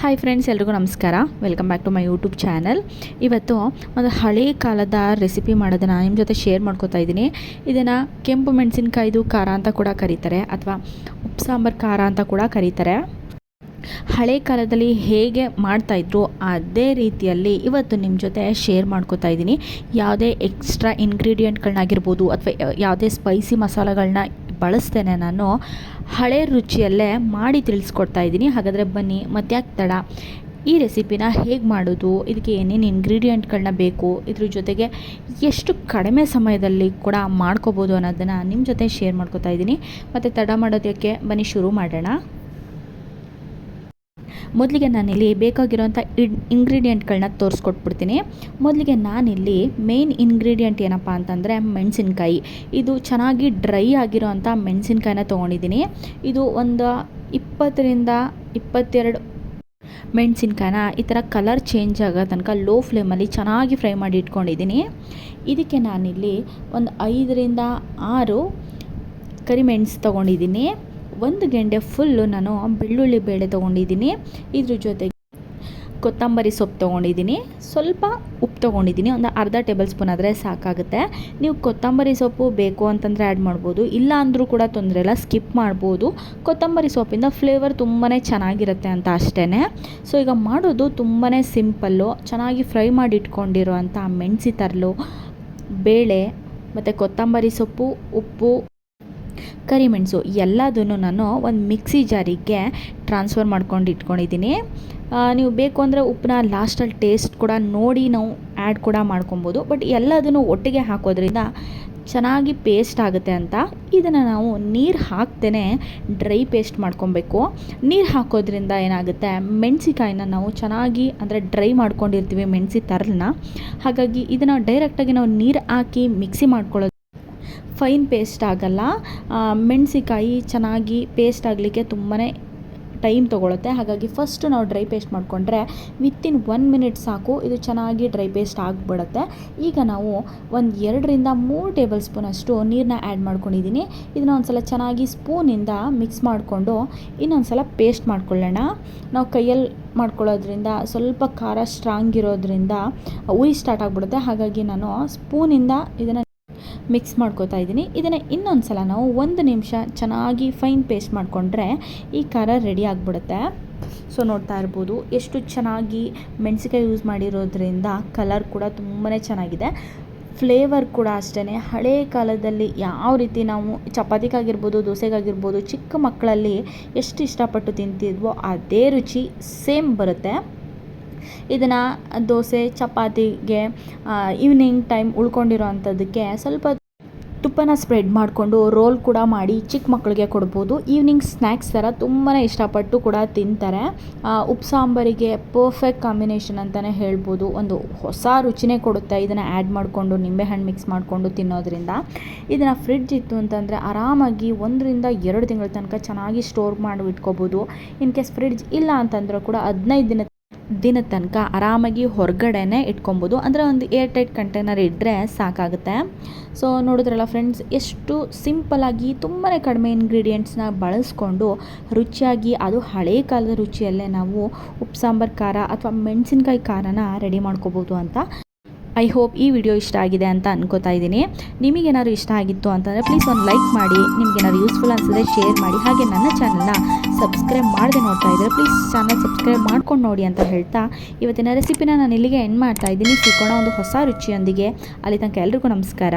Hi friends ಎಲ್ರಿಗೂ ನಮಸ್ಕಾರ. Welcome back to my YouTube channel ಇವತ್ತು ಒಂದು ಹಳೆ ಕಾಲದ ರೆಸಿಪಿ ಮಾಡೋದನ್ನು ನಿಮ್ಮ ಜೊತೆ ಶೇರ್ ಮಾಡ್ಕೋತಾ ಇದ್ದೀನಿ. ಇದನ್ನು ಕೆಂಪು ಮೆಣಸಿನ್ಕಾಯ್ದು ಖಾರ ಅಂತ ಕೂಡ ಕರೀತಾರೆ, ಅಥವಾ ಉಪ್ಪು ಸಾಂಬಾರು ಖಾರ ಅಂತ ಕೂಡ ಕರೀತಾರೆ. ಹಳೆ ಕಾಲದಲ್ಲಿ ಹೇಗೆ ಮಾಡ್ತಾಯಿದ್ರು ಅದೇ ರೀತಿಯಲ್ಲಿ ಇವತ್ತು ನಿಮ್ಮ ಜೊತೆ ಶೇರ್ ಮಾಡ್ಕೋತಾ ಇದ್ದೀನಿ. ಯಾವುದೇ ಎಕ್ಸ್ಟ್ರಾ ಇಂಗ್ರೀಡಿಯೆಂಟ್ಗಳನ್ನಾಗಿರ್ಬೋದು ಅಥವಾ ಯಾವುದೇ ಸ್ಪೈಸಿ ಮಸಾಲೆಗಳನ್ನ ಬಳಸ್ತೇನೆ ನಾನು. ಹಳೆ ರುಚಿಯಲ್ಲೇ ಮಾಡಿ ತಿಳಿಸ್ಕೊಡ್ತಾ ಇದ್ದೀನಿ. ಹಾಗಾದರೆ ಬನ್ನಿ ಮತ್ತೆ ತಡ. ಈ ರೆಸಿಪಿನ ಹೇಗೆ ಮಾಡೋದು, ಇದಕ್ಕೆ ಏನೇನು ಇಂಗ್ರೀಡಿಯೆಂಟ್ಗಳನ್ನ ಬೇಕು, ಇದ್ರ ಜೊತೆಗೆ ಎಷ್ಟು ಕಡಿಮೆ ಸಮಯದಲ್ಲಿ ಕೂಡ ಮಾಡ್ಕೋಬೋದು ಅನ್ನೋದನ್ನು ನಿಮ್ಮ ಜೊತೆ ಶೇರ್ ಮಾಡ್ಕೋತಾ ಇದ್ದೀನಿ. ಮತ್ತು ತಡ ಮಾಡೋದಕ್ಕೆ ಬನ್ನಿ, ಶುರು ಮಾಡೋಣ. ಮೊದಲಿಗೆ ನಾನಿಲ್ಲಿ ಬೇಕಾಗಿರೋಂಥ ಇಂಗ್ರೀಡಿಯೆಂಟ್ಗಳನ್ನ ತೋರಿಸ್ಕೊಟ್ಬಿಡ್ತೀನಿ. ಮೊದಲಿಗೆ ನಾನಿಲ್ಲಿ ಮೇನ್ ಇಂಗ್ರೀಡಿಯೆಂಟ್ ಏನಪ್ಪ ಅಂತಂದರೆ ಮೆಣಸಿನ್ಕಾಯಿ. ಇದು ಚೆನ್ನಾಗಿ ಡ್ರೈ ಆಗಿರೋ ಅಂಥ ಮೆಣಸಿನ್ಕಾಯಿನ ತೊಗೊಂಡಿದ್ದೀನಿ. ಇದು ಒಂದು ಇಪ್ಪತ್ತರಿಂದ ಇಪ್ಪತ್ತೆರಡು ಮೆಣಸಿನ್ಕಾಯಿನ ಈ ಥರ ಕಲರ್ ಚೇಂಜ್ ಆಗೋ ತನಕ ಲೋ ಫ್ಲೇಮಲ್ಲಿ ಚೆನ್ನಾಗಿ ಫ್ರೈ ಮಾಡಿ ಇಟ್ಕೊಂಡಿದ್ದೀನಿ. ಇದಕ್ಕೆ ನಾನಿಲ್ಲಿ ಒಂದು ಐದರಿಂದ ಆರು ಕರಿಮೆಣಸು ತೊಗೊಂಡಿದ್ದೀನಿ. ಒಂದು ಗೆಂಡೆ ಫುಲ್ಲು ನಾನು ಬೆಳ್ಳುಳ್ಳಿ ಬೇಳೆ ತೊಗೊಂಡಿದ್ದೀನಿ. ಇದ್ರ ಜೊತೆಗೆ ಕೊತ್ತಂಬರಿ ಸೊಪ್ಪು ತೊಗೊಂಡಿದ್ದೀನಿ. ಸ್ವಲ್ಪ ಉಪ್ಪು ತೊಗೊಂಡಿದ್ದೀನಿ. ಒಂದು ಅರ್ಧ ಟೇಬಲ್ ಸ್ಪೂನ್ ಆದರೆ ಸಾಕಾಗುತ್ತೆ. ನೀವು ಕೊತ್ತಂಬರಿ ಸೊಪ್ಪು ಬೇಕು ಅಂತಂದರೆ ಆ್ಯಡ್ ಮಾಡ್ಬೋದು. ಇಲ್ಲ ಅಂದರೂ ಕೂಡ ತೊಂದರೆ ಇಲ್ಲ. ಸ್ಕಿಪ್ ಮಾಡ್ಬೋದು. ಕೊತ್ತಂಬರಿ ಸೊಪ್ಪಿಂದ ಫ್ಲೇವರ್ ತುಂಬಾ ಚೆನ್ನಾಗಿರುತ್ತೆ ಅಂತ ಅಷ್ಟೇ ಸೊ, ಈಗ ಮಾಡೋದು ತುಂಬಾ ಸಿಂಪಲ್ಲು. ಚೆನ್ನಾಗಿ ಫ್ರೈ ಮಾಡಿ ಇಟ್ಕೊಂಡಿರೋ ಅಂಥ ಮೆಣಸಿ ತರಲು, ಬೇಳೆ, ಮತ್ತು ಕೊತ್ತಂಬರಿ ಸೊಪ್ಪು, ಉಪ್ಪು ಕರಿಮೆಣಸು ಎಲ್ಲದನ್ನು ನಾನು ಒಂದು ಮಿಕ್ಸಿ ಜಾರಿಗೆ ಟ್ರಾನ್ಸ್ಫರ್ ಮಾಡ್ಕೊಂಡು ಇಟ್ಕೊಂಡಿದ್ದೀನಿ. ನೀವು ಬೇಕು ಅಂದರೆ ಉಪ್ಪನ್ನ ಲಾಸ್ಟಲ್ಲಿ ಟೇಸ್ಟ್ ಕೂಡ ನೋಡಿ ನಾವು ಆ್ಯಡ್ ಕೂಡ ಮಾಡ್ಕೊಬೋದು. ಬಟ್ ಎಲ್ಲದನ್ನು ಒಟ್ಟಿಗೆ ಹಾಕೋದ್ರಿಂದ ಚೆನ್ನಾಗಿ ಪೇಸ್ಟ್ ಆಗುತ್ತೆ ಅಂತ. ಇದನ್ನು ನಾವು ನೀರು ಹಾಕ್ತೇನೆ ಡ್ರೈ ಪೇಸ್ಟ್ ಮಾಡ್ಕೊಬೇಕು. ನೀರು ಹಾಕೋದ್ರಿಂದ ಏನಾಗುತ್ತೆ ಮೆಣಸಿಕಾಯಿನ ನಾವು ಚೆನ್ನಾಗಿ ಅಂದರೆ ಡ್ರೈ ಮಾಡ್ಕೊಂಡಿರ್ತೀವಿ ಮೆಣಸಿ ತರಲನ್ನ. ಹಾಗಾಗಿ ಇದನ್ನು ಡೈರೆಕ್ಟಾಗಿ ನಾವು ನೀರು ಹಾಕಿ ಮಿಕ್ಸಿ ಮಾಡ್ಕೊಳ್ಳೋದು ಫೈನ್ ಪೇಸ್ಟ್ ಆಗಲ್ಲ. ಮೆಣಸಿಕಾಯಿ ಚೆನ್ನಾಗಿ ಪೇಸ್ಟ್ ಆಗಲಿಕ್ಕೆ ತುಂಬಾ ಟೈಮ್ ತೊಗೊಳುತ್ತೆ. ಹಾಗಾಗಿ ಫಸ್ಟ್ ನಾವು ಡ್ರೈ ಪೇಸ್ಟ್ ಮಾಡಿಕೊಂಡ್ರೆ ವಿತಿನ್ ಒನ್ ಮಿನಿಟ್ ಸಾಕು, ಇದು ಚೆನ್ನಾಗಿ ಡ್ರೈ ಪೇಸ್ಟ್ ಆಗಿಬಿಡುತ್ತೆ. ಈಗ ನಾವು ಒಂದು ಎರಡರಿಂದ ಮೂರು ಟೇಬಲ್ ಸ್ಪೂನಷ್ಟು ನೀರನ್ನ ಆ್ಯಡ್ ಮಾಡ್ಕೊಂಡಿದ್ದೀನಿ ಇದನ್ನ ಒಂದು ಸಲ ಚೆನ್ನಾಗಿ ಸ್ಪೂನಿಂದ ಮಿಕ್ಸ್ ಮಾಡಿಕೊಂಡು ಇನ್ನೊಂದು ಸಲ ಪೇಸ್ಟ್ ಮಾಡ್ಕೊಳ್ಳೋಣ. ನಾವು ಕೈಯಲ್ಲಿ ಮಾಡ್ಕೊಳ್ಳೋದ್ರಿಂದ ಸ್ವಲ್ಪ ಖಾರ ಸ್ಟ್ರಾಂಗ್ ಇರೋದ್ರಿಂದ ಉರಿ ಸ್ಟಾರ್ಟ್ ಆಗಿಬಿಡುತ್ತೆ. ಹಾಗಾಗಿ ನಾನು ಸ್ಪೂನಿಂದ ಇದನ್ನು ಮಿಕ್ಸ್ ಮಾಡ್ಕೋತಾ ಇದ್ದೀನಿ. ಇದನ್ನು ಇನ್ನೊಂದು ಸಲ ನಾವು ಒಂದು ನಿಮಿಷ ಚೆನ್ನಾಗಿ ಫೈನ್ ಪೇಸ್ಟ್ ಮಾಡಿಕೊಂಡ್ರೆ ಈ ಖಾರ ರೆಡಿ ಆಗಿಬಿಡುತ್ತೆ. ಸೊ, ನೋಡ್ತಾ ಇರ್ಬೋದು, ಎಷ್ಟು ಚೆನ್ನಾಗಿ ಮೆಣಸಿಕಾಯಿ ಯೂಸ್ ಮಾಡಿರೋದ್ರಿಂದ ಕಲರ್ ಕೂಡ ತುಂಬಾ ಚೆನ್ನಾಗಿದೆ. ಫ್ಲೇವರ್ ಕೂಡ ಅಷ್ಟೇ ಹಳೇ ಕಾಲದಲ್ಲಿ ಯಾವ ರೀತಿ ನಾವು ಚಪಾತಿಗಾಗಿರ್ಬೋದು, ದೋಸೆಗಾಗಿರ್ಬೋದು, ಚಿಕ್ಕ ಮಕ್ಕಳಲ್ಲಿ ಎಷ್ಟು ಇಷ್ಟಪಟ್ಟು ತಿಂತಿದ್ವೋ ಅದೇ ರುಚಿ ಸೇಮ್ ಬರುತ್ತೆ. ಇದನ್ನು ದೋಸೆ, ಚಪಾತಿಗೆ ಈವ್ನಿಂಗ್ ಟೈಮ್ ಉಳ್ಕೊಂಡಿರೋ ಅಂಥದ್ದಕ್ಕೆ ಸ್ವಲ್ಪ ತುಪ್ಪನ ಸ್ಪ್ರೆಡ್ ಮಾಡಿಕೊಂಡು ರೋಲ್ ಕೂಡ ಮಾಡಿ ಚಿಕ್ಕ ಮಕ್ಕಳಿಗೆ ಕೊಡ್ಬೋದು. ಈವ್ನಿಂಗ್ ಸ್ನ್ಯಾಕ್ಸ್ ಥರ ತುಂಬಾ ಇಷ್ಟಪಟ್ಟು ಕೂಡ ತಿಂತಾರೆ. ಉಪ್ಪು ಸಾಂಬಾರಿಗೆ ಪರ್ಫೆಕ್ಟ್ ಕಾಂಬಿನೇಷನ್ ಅಂತಲೇ ಹೇಳ್ಬೋದು. ಒಂದು ಹೊಸ ರುಚಿನೇ ಕೊಡುತ್ತೆ ಇದನ್ನು ಆ್ಯಡ್ ಮಾಡಿಕೊಂಡು ನಿಂಬೆಹಣ್ಣು ಮಿಕ್ಸ್ ಮಾಡಿಕೊಂಡು ತಿನ್ನೋದ್ರಿಂದ. ಇದನ್ನು ಫ್ರಿಡ್ಜ್ ಇತ್ತು ಅಂತಂದರೆ ಆರಾಮಾಗಿ ಒಂದರಿಂದ ಎರಡು ತಿಂಗಳ ತನಕ ಚೆನ್ನಾಗಿ ಸ್ಟೋರ್ ಮಾಡಿ ಇಟ್ಕೋಬೋದು. ಇನ್ ಕೇಸ್ ಫ್ರಿಡ್ಜ್ ಇಲ್ಲ ಅಂತಂದರೂ ಕೂಡ ಹದಿನೈದು ದಿನ ದಿನದ ತನಕ ಆರಾಮಾಗಿ ಹೊರಗಡೆನೇ ಇಟ್ಕೊಬೋದು. ಅಂದರೆ ಒಂದು ಏರ್ ಟೈಟ್ ಕಂಟೈನರ್ ಇದ್ದರೆ ಸಾಕಾಗುತ್ತೆ. ಸೊ ನೋಡಿದ್ರಲ್ಲ ಫ್ರೆಂಡ್ಸ್ ಎಷ್ಟು ಸಿಂಪಲಾಗಿ ತುಂಬಾ ಕಡಿಮೆ ಇಂಗ್ರೀಡಿಯೆಂಟ್ಸ್ನ ಬಳಸ್ಕೊಂಡು ರುಚಿಯಾಗಿ, ಅದು ಹಳೆ ಕಾಲದ ರುಚಿಯಲ್ಲೇ ನಾವು ಉಪ್ಪು, ಸಾಂಬಾರು, ಖಾರ ಅಥವಾ ಮೆಣಸಿನ್ಕಾಯಿ ಖಾರನ ರೆಡಿ ಮಾಡ್ಕೋಬೋದು ಅಂತ ಐ ಹೋಪ್ ಈ ವಿಡಿಯೋ ಇಷ್ಟ ಆಗಿದೆ ಅಂತ ಅನ್ಕೋತಾ ಇದ್ದೀನಿ. ನಿಮಗೇನಾದ್ರು ಇಷ್ಟ ಆಗಿತ್ತು ಅಂತಂದರೆ ಪ್ಲೀಸ್ ಒಂದು ಲೈಕ್ ಮಾಡಿ, ನಿಮಗೇನಾದ್ರು ಯೂಸ್ಫುಲ್ ಅನಿಸಿದ್ರೆ ಶೇರ್ ಮಾಡಿ, ಹಾಗೆ ನನ್ನ ಚಾನಲ್ನ ಸಬ್ಸ್ಕ್ರೈಬ್ ಮಾಡದೆ ನೋಡ್ತಾ ಇದ್ದರೆ ಪ್ಲೀಸ್ ಚಾನಲ್ ಸಬ್ಸ್ಕ್ರೈಬ್ ಮಾಡ್ಕೊಂಡು ನೋಡಿ ಅಂತ ಹೇಳ್ತಾ ಇವತ್ತಿನ ರೆಸಿಪಿನ ನಾನು ಇಲ್ಲಿಗೆ ಎಂಡ್ ಮಾಡ್ತಾ ಇದ್ದೀನಿ. ಸಿಕ್ಕೋಣ ಒಂದು ಹೊಸ ರುಚಿಯೊಂದಿಗೆ. ಅಲ್ಲಿ ತನಕ ಎಲ್ರಿಗೂ ನಮಸ್ಕಾರ.